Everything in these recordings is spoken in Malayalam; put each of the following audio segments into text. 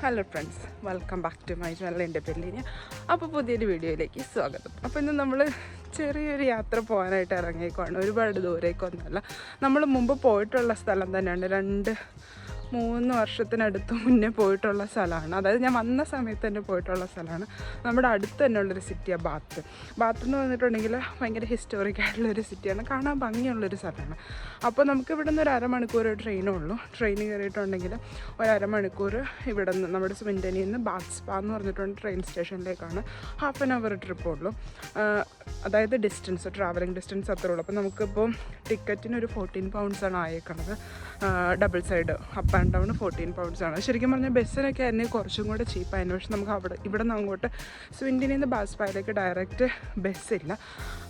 Hello friends welcome back to my channel എന്റെ പെല്ലിന് അപ്പോൾ പുതിയൊരു വീഡിയോയിലേക്ക് സ്വാഗതം. അപ്പോൾ ഇന്ന് നമ്മൾ ചെറിയൊരു യാത്ര പോകാനായിട്ട് ഇറങ്ങിയേക്കുവാണ്. ഒരുപാട് ദൂരേക്കൊന്നുമല്ല. നമ്മൾ മുമ്പ് പോയിട്ടുള്ള സ്ഥലം തന്നെയാണ് രണ്ട് മൂന്ന് വർഷത്തിനടുത്ത് മുന്നേ പോയിട്ടുള്ള സ്ഥലമാണ്. അതായത് ഞാൻ വന്ന സമയത്ത് തന്നെ പോയിട്ടുള്ള സ്ഥലമാണ്. നമ്മുടെ അടുത്ത് തന്നെ ഉള്ളൊരു സിറ്റിയാണ് ബാത്ത്. ബാത്ത് എന്ന് പറഞ്ഞിട്ടുണ്ടെങ്കിൽ ഭയങ്കര ഹിസ്റ്റോറിക് ആയിട്ടുള്ളൊരു സിറ്റിയാണ് കാണാൻ ഭംഗിയുള്ളൊരു സ്ഥലമാണ്. അപ്പോൾ നമുക്ക് ഇവിടെ നിന്ന് ഒരു അരമണിക്കൂർ ട്രെയിനേ ഉള്ളൂ. ട്രെയിൻ കയറിയിട്ടുണ്ടെങ്കിൽ ഒരു അരമണിക്കൂർ ഇവിടെ നിന്ന് നമ്മുടെ സ്വിൻഡനിൽ നിന്ന് ബാത്ത് സ്പാ എന്ന് പറഞ്ഞിട്ടുണ്ട് ട്രെയിൻ സ്റ്റേഷനിലേക്കാണ് ഹാഫ് ആൻ അവർ ട്രിപ്പ് ഉള്ളൂ. അതായത് ഡിസ്റ്റൻസ് ട്രാവലിംഗ് ഡിസ്റ്റൻസ് അത്രേ ഉള്ളൂ. അപ്പോൾ നമുക്കിപ്പോൾ ടിക്കറ്റിന് ഒരു ഫോർട്ടീൻ പൗണ്ട്സാണ് ആയേക്കണത്. Double side up and down fourteen pounds ആണ്. ശരിക്കും പറഞ്ഞാൽ ബസ്സിനൊക്കെ തന്നെ കുറച്ചും കൂടെ ചീപ്പായിരുന്നു പക്ഷെ നമുക്ക് അവിടെ ഇവിടെ നിന്ന് അങ്ങോട്ട് സ്വിൻഡിനിൽ നിന്ന് ബാസ്പായിലേക്ക് ഡയറക്റ്റ് ബസ്സില്ല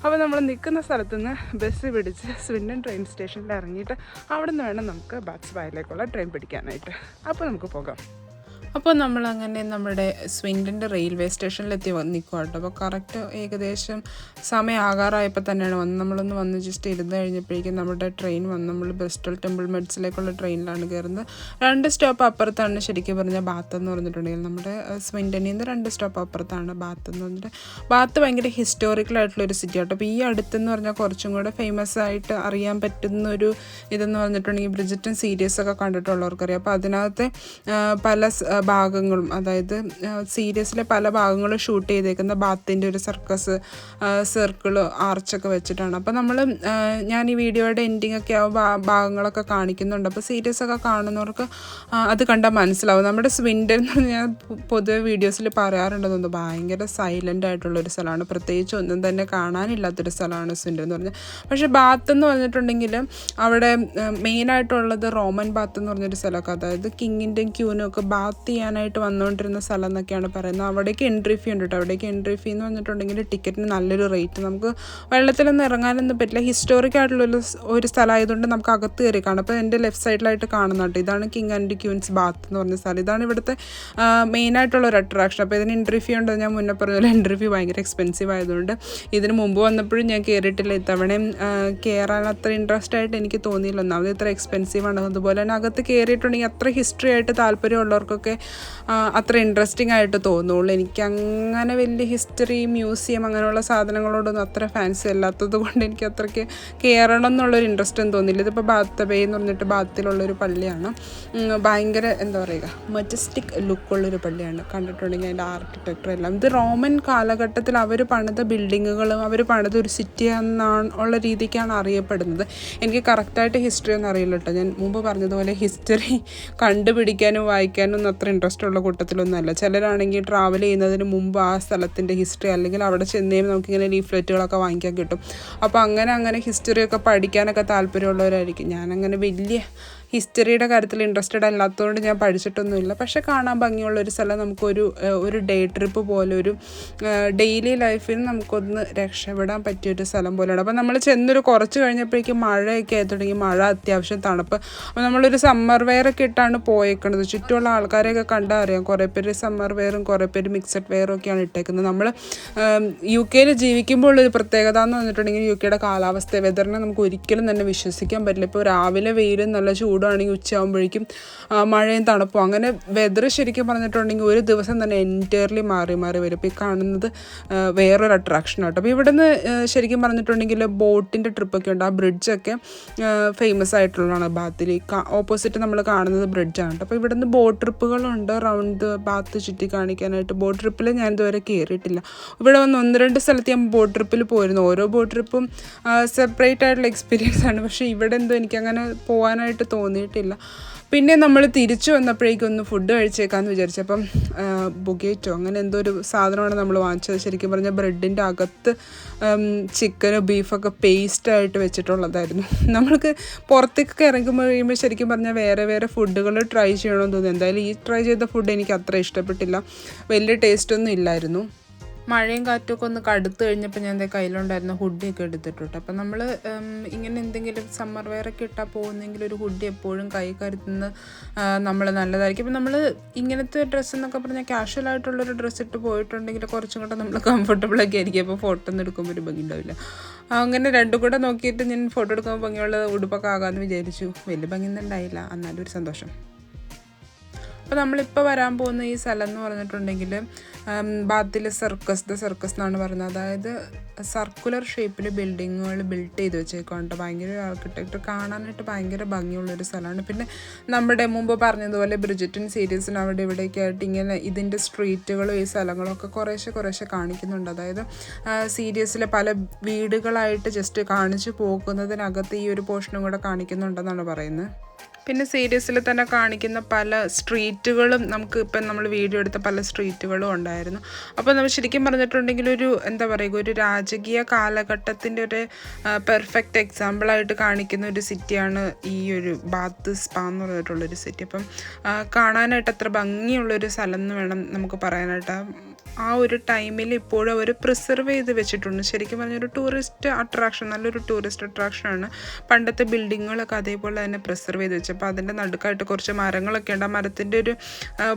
അപ്പോൾ നമ്മൾ നിൽക്കുന്ന സ്ഥലത്ത് നിന്ന് ബസ് പിടിച്ച് സ്വിൻഡൻ ട്രെയിൻ സ്റ്റേഷനിൽ ഇറങ്ങിയിട്ട് അവിടെ നിന്ന് വേണം നമുക്ക് ബാസ്പായിലേക്കുള്ള ട്രെയിൻ പിടിക്കാനായിട്ട്. അപ്പോൾ നമുക്ക് പോകാം. അപ്പോൾ നമ്മൾ അങ്ങനെ നമ്മുടെ സ്വിൻഡിന്റെ റെയിൽവേ സ്റ്റേഷനിലെത്തി നിൽക്കുക കേട്ടോ അപ്പോൾ കറക്റ്റ് ഏകദേശം സമയം ആകാറായപ്പോൾ തന്നെയാണ് വന്ന് നമ്മളൊന്ന് വന്ന് ജസ്റ്റ് ഇരുന്ന് കഴിഞ്ഞപ്പോഴേക്കും നമ്മുടെ ട്രെയിൻ വന്ന് നമ്മൾ ബ്രിസ്റ്റൽ ടെമ്പിൾ മെഡ്സിലേക്കുള്ള ട്രെയിനിലാണ് കയറുന്നത് രണ്ട് സ്റ്റോപ്പ് അപ്പുറത്താണ് ശരിക്കും പറഞ്ഞാൽ ബാത്ത് എന്ന് പറഞ്ഞിട്ടുണ്ടെങ്കിൽ നമ്മുടെ സ്വിൻഡനിൽ നിന്ന് രണ്ട് സ്റ്റോപ്പ് അപ്പുറത്താണ് ബാത്ത് എന്ന് പറഞ്ഞിട്ട്. ബാത്ത് ഭയങ്കര ഹിസ്റ്റോറിക്കൽ ആയിട്ടുള്ള ഒരു സിറ്റി ആട്ടോ അപ്പോൾ ഈ അടുത്തെന്ന് പറഞ്ഞാൽ കുറച്ചും കൂടെ ഫേമസ് ആയിട്ട് അറിയാൻ പറ്റുന്ന ഒരു ഇതെന്ന് പറഞ്ഞിട്ടുണ്ടെങ്കിൽ ബ്രിജിറ്റൻ സീരീസ് ഒക്കെ കണ്ടിട്ടുള്ളവർക്കറിയാം. അപ്പോൾ അതിനകത്തെ പല ഭാഗങ്ങളും അതായത് സീരീസിലെ പല ഭാഗങ്ങളും ഷൂട്ട് ചെയ്തേക്കുന്ന ബാത്തിന്റെ ഒരു സർക്കസ് സർക്കിൾ ആർച്ചൊക്കെ വെച്ചിട്ടാണ്. അപ്പോൾ നമ്മൾ ഞാൻ ഈ വീഡിയോയുടെ എൻഡിങ് ഒക്കെ ആ ഭാഗങ്ങളൊക്കെ കാണിക്കുന്നുണ്ട്. അപ്പോൾ സീരീസ് ഒക്കെ കാണുന്നവർക്ക് അത് കണ്ടാൽ മനസ്സിലാവും. നമ്മുടെ സ്വിൻഡൻ എന്ന് ഞാൻ പൊ- പൊതുവെ വീഡിയോസിൽ പറയാറുണ്ടെന്ന് ഭയങ്കര സൈലന്റ് ആയിട്ടുള്ളൊരു സ്ഥലമാണ്. പ്രത്യേകിച്ച് ഒന്നും തന്നെ കാണാനില്ലാത്തൊരു സ്ഥലമാണ് സ്വിൻഡൻ എന്ന് പറഞ്ഞാൽ പക്ഷേ ബാത്ത് എന്ന് പറഞ്ഞിട്ടുണ്ടെങ്കിൽ അവിടെ മെയിനായിട്ടുള്ളത് റോമൻ ബാത്ത് എന്ന് പറഞ്ഞൊരു സ്ഥലമൊക്കെ അതായത് കിങ്ങിന്റെയും ക്യൂനും ഒക്കെ ബാത്ത് ചെയ്യാനായിട്ട് വന്നുകൊണ്ടിരുന്ന സ്ഥലം എന്നൊക്കെയാണ് പറയുന്നത്. അവിടേക്ക് എൻട്രി ഫീ ഉണ്ട് കേട്ടോ അവിടേക്ക് എൻട്രി ഫീ എന്ന് പറഞ്ഞിട്ടുണ്ടെങ്കിൽ ടിക്കറ്റിന് നല്ലൊരു റേറ്റ് നമുക്ക് വെള്ളത്തിലൊന്നും ഇറങ്ങാനൊന്നും പറ്റില്ല. ഹിസ്റ്റോറിക് ആയിട്ടുള്ള ഒരു സ്ഥലമായതുകൊണ്ട് നമുക്ക് അകത്ത് കയറി കാണാം. അപ്പോൾ എന്റെ ലെഫ്റ്റ് സൈഡിലായിട്ട് കാണുന്ന കേട്ടോ. ഇതാണ് കിങ് ആൻഡ് ക്യൂൻസ് ബാത്ത് എന്ന് പറഞ്ഞ സ്ഥലം. ഇതാണ് ഇവിടുത്തെ മെയിനായിട്ടുള്ള ഒരു അട്രാക്ഷൻ അപ്പോൾ ഇതിന് എൻട്രി ഫീ ഉണ്ട് ഞാൻ മുന്നേ പറഞ്ഞ പോലെ എൻട്രി ഫീ ഭയങ്കര എക്സ്പെൻസീവ് ആയതുകൊണ്ട് ഇതിന് മുമ്പ് വന്നപ്പോഴും ഞാൻ കയറിയിട്ടില്ല ഇത്തവണയും കയറാൻ അത്ര ഇൻട്രസ്റ്റ് ആയിട്ട് എനിക്ക് തോന്നിയില്ല. ഒന്നാമത് ഇത്ര എക്സ്പെൻസീവ് ആണ്. അതുപോലെ തന്നെ അകത്ത് കയറിയിട്ടുണ്ടെങ്കിൽ അത്ര ഹിസ്റ്ററി ആയിട്ട് താല്പര്യമുള്ളവർക്കൊക്കെ അത്ര ഇൻട്രസ്റ്റിംഗ് ആയിട്ട് തോന്നുള്ളൂ. എനിക്ക് അങ്ങനെ വലിയ ഹിസ്റ്ററി മ്യൂസിയം അങ്ങനെയുള്ള സാധനങ്ങളോടൊന്നും അത്ര ഫാൻസി അല്ലാത്തത് കൊണ്ട് എനിക്ക് അത്രയ്ക്ക് കയറണം എന്നുള്ളൊരു ഇൻട്രസ്റ്റ് തോന്നില്ല. ഇതിപ്പോൾ ബാത്തബേ എന്ന് പറഞ്ഞിട്ട് ബാത്തിലുള്ളൊരു പള്ളിയാണ്. ഭയങ്കര എന്താ പറയുക മജസ്റ്റിക് ലുക്കുള്ളൊരു പള്ളിയാണ്. കണ്ടിട്ടുണ്ടെങ്കിൽ അതിന്റെ ആർക്കിടെക്ചർ എല്ലാം. ഇത് റോമൻ കാലഘട്ടത്തിൽ അവർ പണിത ബിൽഡിങ്ങുകളും അവർ പണിത ഒരു സിറ്റി എന്നാണ് ഉള്ള രീതിക്കാണ് അറിയപ്പെടുന്നത്. എനിക്ക് കറക്റ്റായിട്ട് ഹിസ്റ്ററി ഒന്നും അറിയില്ല കേട്ടോ. ഞാൻ മുമ്പ് പറഞ്ഞതുപോലെ ഹിസ്റ്ററി കണ്ടുപിടിക്കാനും വായിക്കാനും ഒന്നും അത്ര ഇൻട്രസ്റ്റ് ഉള്ള കൂട്ടത്തിലൊന്നുമല്ല ചിലരാണെങ്കിൽ ട്രാവൽ ചെയ്യുന്നതിന് മുമ്പ് ആ സ്ഥലത്തിന്റെ ഹിസ്റ്ററി അല്ലെങ്കിൽ അവിടെ ചെന്ന് കഴിയുമ്പോൾ നമുക്കിങ്ങനെ ലീഫ്ലെറ്റുകളൊക്കെ വാങ്ങിക്കാൻ കിട്ടും. അപ്പോൾ അങ്ങനെ അങ്ങനെ ഹിസ്റ്ററിയൊക്കെ പഠിക്കാനൊക്കെ താല്പര്യമുള്ളവരായിരിക്കും. ഞാനങ്ങനെ വലിയ ഹിസ്റ്ററിയുടെ കാര്യത്തിൽ ഇൻട്രസ്റ്റഡ് അല്ലാത്തതുകൊണ്ട് ഞാൻ പഠിച്ചിട്ടൊന്നുമില്ല. പക്ഷേ കാണാൻ ഭംഗിയുള്ള ഒരു സ്ഥലം നമുക്കൊരു ഒരു ഡേ ട്രിപ്പ് പോലെ ഒരു ഡെയിലി ലൈഫിൽ നമുക്കൊന്ന് രക്ഷപ്പെടാൻ പറ്റിയ ഒരു സ്ഥലം പോലെയാണ്. അപ്പോൾ നമ്മൾ ചെന്നൊരു കുറച്ച് കഴിഞ്ഞപ്പോഴേക്കും മഴയൊക്കെ ആയി തുടങ്ങി. മഴ അത്യാവശ്യം തണുപ്പ്. അപ്പോൾ നമ്മളൊരു സമ്മർ വെയറൊക്കെ ഇട്ടാണ് പോയേക്കുന്നത് ചുറ്റുമുള്ള ആൾക്കാരെയൊക്കെ കണ്ടാൽ അറിയാം. കുറേ പേര് സമ്മർ വെയറും കുറേ പേര് മിക്സഡ് വെയറും ഒക്കെയാണ് ഇട്ടേക്കുന്നത്. നമ്മൾ യു കെയിൽ ജീവിക്കുമ്പോൾ ഒരു പ്രത്യേകത എന്ന് പറഞ്ഞിട്ടുണ്ടെങ്കിൽ യു കെയുടെ കാലാവസ്ഥ വെതറിനെ നമുക്ക് ഒരിക്കലും തന്നെ വിശ്വസിക്കാൻ പറ്റില്ല. ഇപ്പോൾ രാവിലെ വെയിലും നല്ല ചൂടാണെങ്കിൽ ഉച്ചയാകുമ്പോഴേക്കും മഴയും തണുപ്പും. അങ്ങനെ വെതർ ശരിക്കും പറഞ്ഞിട്ടുണ്ടെങ്കിൽ ഒരു ദിവസം തന്നെ എന്റയർലി മാറി മാറി വരും. ഇപ്പോൾ ഈ കാണുന്നത് വേറൊരു അട്രാക്ഷൻ ആട്ടോ. അപ്പോൾ ഇവിടുന്ന് നിന്ന് ശരിക്കും പറഞ്ഞിട്ടുണ്ടെങ്കിൽ ബോട്ടിന്റെ ട്രിപ്പൊക്കെ ഉണ്ട്. ആ ബ്രിഡ്ജൊക്കെ ഫേമസ് ആയിട്ടുള്ളതാണ് ബാത്തിൽ. ഓപ്പോസിറ്റ് നമ്മൾ കാണുന്നത് ബ്രിഡ്ജാണ് കേട്ടോ അപ്പോൾ ഇവിടുന്ന് ബോട്ട് ട്രിപ്പുകളുണ്ട് റൗണ്ട് ബാത്ത് ചുറ്റി കാണിക്കാനായിട്ട്. ബോട്ട് ട്രിപ്പിൽ ഞാൻ ഇതുവരെ കയറിയിട്ടില്ല ഇവിടെ വന്ന് ഒന്ന് രണ്ട് സ്ഥലത്ത് ഞാൻ ബോട്ട് ട്രിപ്പിൽ പോയിരുന്നു. ഓരോ ബോട്ട് ട്രിപ്പും സെപ്പറേറ്റ് ആയിട്ടുള്ള എക്സ്പീരിയൻസ് ആണ്. പക്ഷേ ഇവിടെ എന്തോ എനിക്കങ്ങനെ പോകാനായിട്ട് തോന്നിയിട്ടില്ല. പിന്നെ നമ്മൾ തിരിച്ചു വന്നപ്പോഴേക്കും ഒന്ന് ഫുഡ് കഴിച്ചേക്കാന്ന് വിചാരിച്ചപ്പം ബുഗേറ്റോ അങ്ങനെ എന്തോ ഒരു സാധനമാണ് നമ്മൾ വാങ്ങിച്ചത്. ശരിക്കും പറഞ്ഞാൽ ബ്രെഡിന്റെ അകത്ത് ചിക്കനോ ബീഫൊക്കെ പേസ്റ്റായിട്ട് വെച്ചിട്ടുള്ളതായിരുന്നു. നമ്മൾക്ക് പുറത്തേക്കൊക്കെ ഇറങ്ങുമ്പോൾ കഴിയുമ്പോൾ ശരിക്കും പറഞ്ഞാൽ വേറെ വേറെ ഫുഡുകൾ ട്രൈ ചെയ്യണമെന്ന് തോന്നുന്നു. എന്തായാലും ഈ ട്രൈ ചെയ്ത ഫുഡ് എനിക്ക് അത്ര ഇഷ്ടപ്പെട്ടില്ല. വലിയ ടേസ്റ്റൊന്നും ഇല്ലായിരുന്നു. മഴയും കാറ്റുമൊക്കെ ഒന്ന് കടുത്തു കഴിഞ്ഞപ്പോൾ ഞാൻ എന്റെ കയ്യിലുണ്ടായിരുന്ന ഹുഡിയൊക്കെ എടുത്തിട്ടുണ്ട്. അപ്പം നമ്മൾ ഇങ്ങനെ എന്തെങ്കിലും സമ്മർ വെയറൊക്കെ ഇട്ടാൽ പോകുന്നെങ്കിൽ ഒരു ഹുഡി എപ്പോഴും കൈ കരുത്തുന്ന നമ്മൾ നല്ലതായിരിക്കും. ഇപ്പം നമ്മൾ ഇങ്ങനത്തെ ഡ്രസ്സ് എന്നൊക്കെ പറഞ്ഞാൽ ക്യാഷ്വൽ ആയിട്ടുള്ളൊരു ഡ്രസ്സ് ഇട്ട് പോയിട്ടുണ്ടെങ്കിൽ കുറച്ചും കൂടെ നമ്മൾ കംഫർട്ടബിളൊക്കെ ആയിരിക്കും. അപ്പോൾ ഫോട്ടോ ഒന്നും എടുക്കുമ്പോൾ ഒരു ഭംഗി ഉണ്ടാവില്ല. അങ്ങനെ രണ്ടും കൂടെ നോക്കിയിട്ട് ഞാൻ ഫോട്ടോ എടുക്കുമ്പോൾ ഭംഗിയുള്ള ഉടുപ്പൊക്കെ ആകാമെന്ന് വിചാരിച്ചു. വലിയ ഭംഗി ഒന്നും ഉണ്ടായില്ല. എന്നാലും ഒരു സന്തോഷം. അപ്പോൾ നമ്മളിപ്പോൾ വരാൻ പോകുന്ന ഈ സ്ഥലം എന്ന് പറഞ്ഞിട്ടുണ്ടെങ്കിൽ ബാത്തിൽ സർക്കസ് ദ സർക്കസ് എന്നാണ് പറയുന്നത്. അതായത് സർക്കുലർ ഷേപ്പിൽ ബിൽഡിങ്ങുകൾ ബിൽഡ് ചെയ്ത് വെച്ചേക്കുന്നുണ്ട് ഭയങ്കര ആർക്കിടെക്ട് കാണാനായിട്ട് ഭയങ്കര ഭംഗിയുള്ളൊരു സ്ഥലമാണ്. പിന്നെ നമ്മുടെ മുമ്പ് പറഞ്ഞതുപോലെ ബ്രിജറ്റിൻ സീരീസിന് അവിടെ ഇവിടെയൊക്കെ ആയിട്ട് ഇങ്ങനെ ഇതിന്റെ സ്ട്രീറ്റുകളും ഈ സ്ഥലങ്ങളും ഒക്കെ കുറേശ്ശെ കുറേശ്ശെ കാണിക്കുന്നുണ്ട്. അതായത് സീരീസിലെ പല വീടുകളായിട്ട് ജസ്റ്റ് കാണിച്ചു പോകുന്നതിനകത്ത് ഈ ഒരു പോർഷനും കൂടെ കാണിക്കുന്നുണ്ടെന്നാണ് പറയുന്നത്. പിന്നെ സീരീസിൽ തന്നെ കാണിക്കുന്ന പല സ്ട്രീറ്റുകളും നമുക്ക് ഇപ്പം നമ്മൾ വീഡിയോ എടുത്ത പല സ്ട്രീറ്റുകളും ഉണ്ടായിരുന്നു. അപ്പോൾ നമ്മൾ ശരിക്കും പറഞ്ഞിട്ടുണ്ടെങ്കിൽ ഒരു എന്താ പറയുക ഒരു രാജകീയ കാലഘട്ടത്തിന്റെ ഒരു പെർഫെക്റ്റ് എക്സാമ്പിളായിട്ട് കാണിക്കുന്ന ഒരു സിറ്റിയാണ് ഈ ഒരു ബാത്ത് സ്പാ എന്ന് പറഞ്ഞിട്ടുള്ളൊരു സിറ്റി. അപ്പം കാണാനായിട്ട് അത്ര ഭംഗിയുള്ളൊരു സ്ഥലം എന്ന് വേണം നമുക്ക് പറയാനായിട്ട്. ആ ഒരു ടൈമിൽ ഇപ്പോഴും അവർ പ്രിസർവ് ചെയ്ത് വെച്ചിട്ടുണ്ട്. ശരിക്കും പറഞ്ഞൊരു ടൂറിസ്റ്റ് അട്രാക്ഷൻ നല്ലൊരു ടൂറിസ്റ്റ് അട്രാക്ഷനാണ് പണ്ടത്തെ ബിൽഡിങ്ങുകളൊക്കെ അതേപോലെ തന്നെ പ്രിസർവ് ചെയ്ത് വെച്ചു അപ്പോൾ അതിന്റെ നടുക്കായിട്ട് കുറച്ച് മരങ്ങളൊക്കെ ഉണ്ട്. ആ മരത്തിന്റെ ഒരു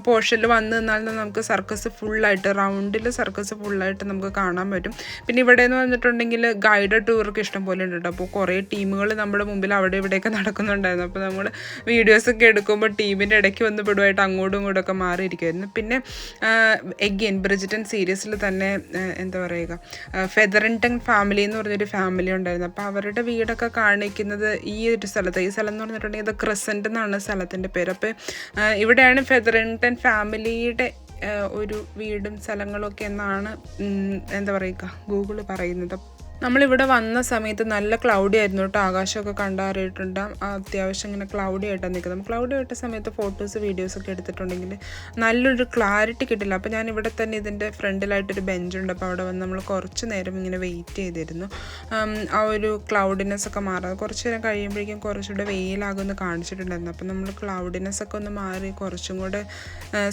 പോർഷനിൽ വന്നു നിന്നാൽ നമുക്ക് സർക്കസ് ഫുള്ളായിട്ട് റൗണ്ടിൽ സർക്കസ് ഫുള്ളായിട്ട് നമുക്ക് കാണാൻ പറ്റും. പിന്നെ ഇവിടെ എന്ന് പറഞ്ഞിട്ടുണ്ടെങ്കിൽ ഗൈഡഡ് ടൂർക്ക് ഇഷ്ടം പോലെ ഉണ്ട് അപ്പോൾ കുറേ ടീമുകൾ നമ്മുടെ മുമ്പിൽ അവിടെ ഇവിടെയൊക്കെ നടക്കുന്നുണ്ടായിരുന്നു. അപ്പോൾ നമ്മൾ വീഡിയോസൊക്കെ എടുക്കുമ്പോൾ ടീമിന്റെ ഇടയ്ക്ക് വന്ന് പെടുവായിട്ട് അങ്ങോട്ടും ഇങ്ങോട്ടൊക്കെ മാറിയിരിക്കുമായിരുന്നു പിന്നെ എഗെയിൻ ബ്രിജിറ്റൻ സീരീസിൽ തന്നെ എന്താ പറയുക ഫെദറിൻടൺ ഫാമിലി എന്ന് പറഞ്ഞൊരു ഫാമിലി ഉണ്ടായിരുന്നു. അപ്പോൾ അവരുടെ വീടൊക്കെ കാണിക്കുന്നത് ഈ ഒരു സ്ഥലത്ത് ഈ സ്ഥലം എന്ന് പറഞ്ഞിട്ടുണ്ടെങ്കിൽ ഇത് ക്രിസന്റ് എന്നാണ് സ്ഥലത്തിന്റെ പേര്. അപ്പോൾ ഇവിടെയാണ് ഫെദറിൻടൺ ഫാമിലിയുടെ ഒരു വീടും സ്ഥലങ്ങളൊക്കെ എന്നാണ് എന്താ പറയുക ഗൂഗിൾ പറയുന്നത്. നമ്മളിവിടെ വന്ന സമയത്ത് നല്ല ക്ലൗഡി ആയിരുന്നു കേട്ടോ. ആകാശമൊക്കെ കണ്ടാറിയിട്ടുണ്ട്. അത്യാവശ്യം ഇങ്ങനെ ക്ലൗഡി ആയിട്ടാണ് നിൽക്കുന്നത്. ക്ലൗഡി ആയിട്ട സമയത്ത് ഫോട്ടോസ് വീഡിയോസ് ഒക്കെ എടുത്തിട്ടുണ്ടെങ്കിൽ നല്ലൊരു ക്ലാരിറ്റി കിട്ടില്ല. അപ്പോൾ ഞാൻ ഇവിടെ തന്നെ ഇതിന്റെ ഫ്രണ്ടിലായിട്ടൊരു ബെഞ്ചുണ്ട് അപ്പോൾ അവിടെ വന്ന് നമ്മൾ കുറച്ച് നേരം ഇങ്ങനെ വെയിറ്റ് ചെയ്തിരുന്നു. ആ ഒരു ക്ലൗഡിനെസ് ഒക്കെ മാറാതെ കുറച്ച് നേരം കഴിയുമ്പോഴേക്കും കുറച്ചുകൂടെ വെയിലാകുമെന്ന് കാണിച്ചിട്ടുണ്ടായിരുന്നു. അപ്പോൾ നമ്മൾ ക്ലൗഡിനെസ് ഒക്കെ ഒന്ന് മാറി കുറച്ചും കൂടെ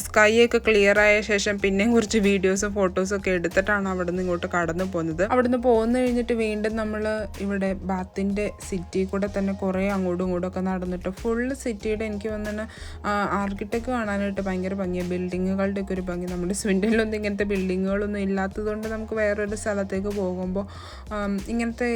സ്കൈ ഒക്കെ ക്ലിയർ ആയ ശേഷം പിന്നെയും കുറച്ച് വീഡിയോസും ഫോട്ടോസും ഒക്കെ എടുത്തിട്ടാണ് അവിടെ നിന്ന് ഇങ്ങോട്ട് കടന്നു പോകുന്നത്. അവിടെ നിന്ന് പോകുന്ന കഴിഞ്ഞിട്ട് വീണ്ടും നമ്മൾ ഇവിടെ ബാത്തിന്റെ സിറ്റി കൂടെ തന്നെ കുറേ അങ്ങോട്ടും ഇങ്ങോട്ടും ഒക്കെ നടന്നിട്ട് ഫുള്ള് സിറ്റിയുടെ എനിക്ക് വന്നിട്ട് ആർക്കിടെക്ട് കാണാനായിട്ട് ഭയങ്കര ഭംഗിയാണ് ബിൽഡിങ്ങുകളുടെ ഒക്കെ ഒരു ഭംഗി. നമ്മുടെ സ്വിൻഡനിലൊന്നും ഇങ്ങനത്തെ ബിൽഡിങ്ങുകളൊന്നും ഇല്ലാത്തതുകൊണ്ട് നമുക്ക് വേറൊരു സ്ഥലത്തേക്ക് പോകുമ്പോൾ ഇങ്ങനത്തെ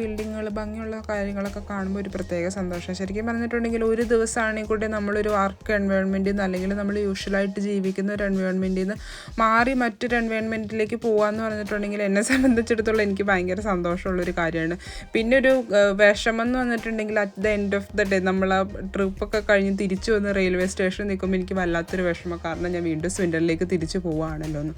ബിൽഡിങ്ങുകൾ ഭംഗിയുള്ള കാര്യങ്ങളൊക്കെ കാണുമ്പോൾ ഒരു പ്രത്യേക സന്തോഷം. ശരിക്കും പറഞ്ഞിട്ടുണ്ടെങ്കിൽ ഒരു ദിവസമാണെങ്കിൽ കൂടെ നമ്മളൊരു വർക്ക് എൻവയോൺമെന്റിൽ നിന്ന് അല്ലെങ്കിൽ നമ്മൾ യൂഷ്വലായിട്ട് ജീവിക്കുന്ന ഒരു എൻവയോൺമെന്റിൽ നിന്ന് മാറി മറ്റൊരു എൻവയോൺമെന്റിലേക്ക് പോകാമെന്ന് പറഞ്ഞിട്ടുണ്ടെങ്കിൽ എന്നെ സംബന്ധിച്ചിടത്തോളം എനിക്ക് ഭയങ്കര സന്തോഷമുള്ളൊരു കാര്യമാണ്. പിന്നെ ഒരു വിഷമം എന്ന് വന്നിട്ടുണ്ടെങ്കിൽ at the end of the day നമ്മൾ ആ ട്രിപ്പൊക്കെ കഴിഞ്ഞ് തിരിച്ചു വന്ന് റെയിൽവേ സ്റ്റേഷനിൽ നിൽക്കുമ്പോൾ എനിക്ക് വല്ലാത്തൊരു വിഷമം. കാരണം ഞാൻ വീണ്ടും സ്വിൻഡറിലേക്ക് തിരിച്ചു പോവുകയാണല്ലോ എന്ന്.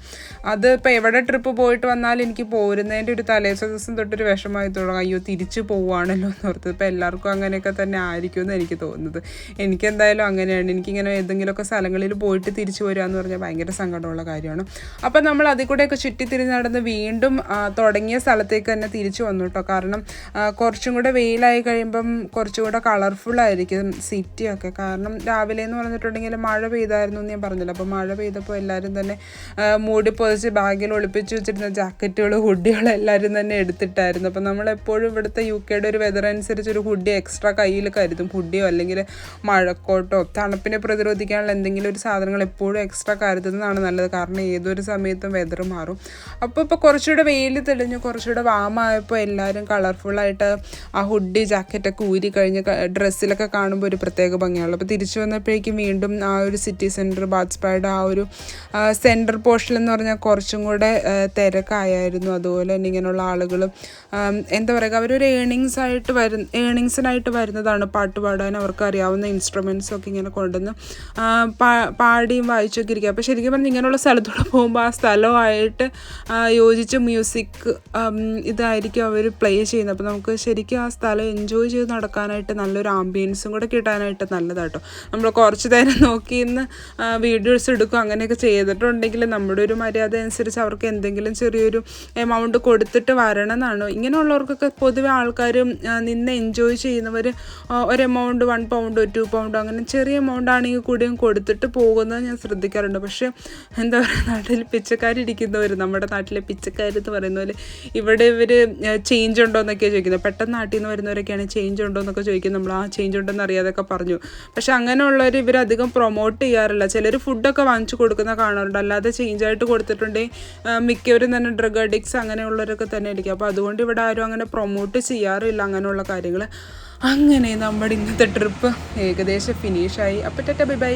അത് ഇപ്പോൾ എവിടെ ട്രിപ്പ് പോയിട്ട് വന്നാലും എനിക്ക് പോരുന്നതിന്റെ ഒരു തലേ ദിവസം തൊട്ടൊരു വിഷമമായി തുടങ്ങും അയ്യോ തിരിച്ചു പോവുകയാണല്ലോ എന്ന് ഓർത്തത് ഇപ്പോൾ എല്ലാവർക്കും അങ്ങനെയൊക്കെ തന്നെ ആയിരിക്കും എന്ന് എനിക്ക് തോന്നുന്നത്. എനിക്ക് എന്തായാലും അങ്ങനെയാണ്. എനിക്കിങ്ങനെ ഏതെങ്കിലുമൊക്കെ സ്ഥലങ്ങളിൽ പോയിട്ട് തിരിച്ചു വരിക എന്ന് പറഞ്ഞാൽ ഭയങ്കര സങ്കടമുള്ള കാര്യമാണ്. അപ്പം നമ്മൾ അതിൽ കൂടെയൊക്കെ ചുറ്റിത്തിരിഞ്ഞ് നടന്ന് വീണ്ടും തുടങ്ങിയ സ്ഥലത്തേക്ക് തന്നെ തിരിച്ചു വന്നു കേട്ടോ കാരണം കുറച്ചും കൂടെ വെയിലായി കഴിയുമ്പം കുറച്ചും കൂടെ കളർഫുൾ ആയിരിക്കും സിറ്റിയൊക്കെ കാരണം രാവിലെ എന്ന് പറഞ്ഞിട്ടുണ്ടെങ്കിൽ മഴ പെയ്തായിരുന്നു എന്ന് ഞാൻ പറഞ്ഞില്ല. അപ്പോൾ മഴ പെയ്തപ്പോൾ എല്ലാവരും തന്നെ മൂടി പൊതിച്ച് ബാഗിൽ ഒളിപ്പിച്ച് വെച്ചിരുന്ന ജാക്കറ്റുകൾ ഹുഡികൾ എല്ലാവരും തന്നെ എടുത്തിട്ടായിരുന്നു. അപ്പോൾ നമ്മളെപ്പോഴും ഇവിടുത്തെ യു കെയുടെ ഒരു വെതർ അനുസരിച്ച് ഒരു ഹുഡി എക്സ്ട്രാ കയ്യിൽ കരുതും. ഹുഡിയോ അല്ലെങ്കിൽ മഴക്കോട്ടോ തണുപ്പിനെ പ്രതിരോധിക്കാനുള്ള എന്തെങ്കിലും ഒരു സാധനങ്ങൾ എപ്പോഴും എക്സ്ട്രാ കരുതുന്നതാണ് നല്ലത്. കാരണം ഏതൊരു സമയത്തും വെതർ മാറും. അപ്പോൾ ഇപ്പോൾ കുറച്ചുകൂടെ വെയിൽ തെളിഞ്ഞു കുറച്ചുകൂടെ വാമായപ്പോൾ എല്ലാവരും കളർഫുള്ളായിട്ട് ആ ഹുഡി ജാക്കറ്റൊക്കെ ഊരി കഴിഞ്ഞ് ഡ്രസ്സിലൊക്കെ കാണുമ്പോൾ ഒരു പ്രത്യേക ഭംഗിയാണല്ലോ. അപ്പോൾ തിരിച്ചു വന്നപ്പോഴേക്കും വീണ്ടും ആ ഒരു സിറ്റി സെന്റർ ബാജ്പായുടെ ആ ഒരു സെന്റർ പോർഷൻ എന്ന് പറഞ്ഞാൽ കുറച്ചും കൂടെ തിരക്കായായിരുന്നു. അതുപോലെ തന്നെ ഇങ്ങനെയുള്ള ആളുകളും എന്താ പറയുക അവരൊരു ഏണിങ്സ് ആയിട്ട് വരുന്ന ഏണിങ്സിനായിട്ട് വരുന്നതാണ് പാട്ട് പാടാൻ അവർക്ക് അറിയാവുന്ന ഇൻസ്ട്രുമെൻസ് ഒക്കെ ഇങ്ങനെ കൊണ്ടുവന്ന് പാടിയും വായിച്ചൊക്കെ ഇരിക്കുക. അപ്പോൾ ശരിക്കും പറഞ്ഞാൽ ഇങ്ങനെയുള്ള സ്ഥലത്തൂടെ പോകുമ്പോൾ ആ സ്ഥലമായിട്ട് യോജിച്ച മ്യൂസിക് ഇതായിരിക്കും അവർ പ്ലേ ചെയ്യുന്നത്. അപ്പോൾ നമുക്ക് ശരിക്കും ആ സ്ഥലം എൻജോയ് ചെയ്ത് നടക്കാനായിട്ട് നല്ലൊരു ആംബിയൻസും കൂടെ കിട്ടാനായിട്ട് നല്ലതാട്ടോ. നമ്മൾ കുറച്ച് നേരം നോക്കി ഇന്ന് വീഡിയോസ് എടുക്കും അങ്ങനെയൊക്കെ ചെയ്തിട്ടുണ്ടെങ്കിൽ നമ്മുടെ ഒരു മര്യാദ അനുസരിച്ച് അവർക്ക് എന്തെങ്കിലും ചെറിയൊരു എമൗണ്ട് കൊടുത്തിട്ട് വരണം എന്നാണ് ഇങ്ങനെയുള്ളവർക്കൊക്കെ പൊതുവെ ആൾക്കാർ നിന്ന് എൻജോയ് ചെയ്യുന്നവർ ഒരു amount one pound two pound അങ്ങനെ ചെറിയ എമൗണ്ട് ആണെങ്കിൽ കൂടിയും കൊടുത്തിട്ട് പോകുന്നത് ഞാൻ ശ്രദ്ധിക്കാറുണ്ട്. പക്ഷേ എന്താ പറയുക നാട്ടിൽ പിച്ചക്കാരിരിക്കുന്നവർ നമ്മുടെ നാട്ടിലെ പിച്ചക്കാർ എന്ന് പറയുന്ന പോലെ ഇവിടെ ഇവർ ചേഞ്ച് ഉണ്ടോ എന്നൊക്കെ ചോദിക്കുന്നത്. പെട്ടെന്ന് നാട്ടിൽ നിന്ന് വരുന്നവരൊക്കെയാണ് ചേഞ്ച് ഉണ്ടോ എന്നൊക്കെ ചോദിക്കുന്നത്. നമ്മൾ ആ ചേഞ്ച് ഉണ്ടെന്ന് അറിയാതൊക്കെ പറഞ്ഞു. പക്ഷെ അങ്ങനെയുള്ളവർ ഇവർ അധികം പ്രൊമോട്ട് ചെയ്യാറില്ല. ചിലർ ഫുഡൊക്കെ വാങ്ങിച്ചു കൊടുക്കുന്ന കാണാറുണ്ട്. അല്ലാതെ ചേഞ്ച് ആയിട്ട് കൊടുത്തിട്ടുണ്ടെങ്കിൽ മിക്കവരും തന്നെ ഡ്രഗ് അഡിക്ട്സ് അങ്ങനെയുള്ളവരൊക്കെ തന്നെ ആയിരിക്കും. അപ്പോൾ അതുകൊണ്ട് ഇവിടെ ആരും അങ്ങനെ പ്രൊമോട്ട് ചെയ്യാറില്ല അങ്ങനെയുള്ള കാര്യങ്ങൾ അങ്ങനെ നമ്മുടെ ഇന്നത്തെ ട്രിപ്പ് ഏകദേശം ഫിനിഷായി അപ്പോൾ ടെറ്റ ബൈ ബൈ.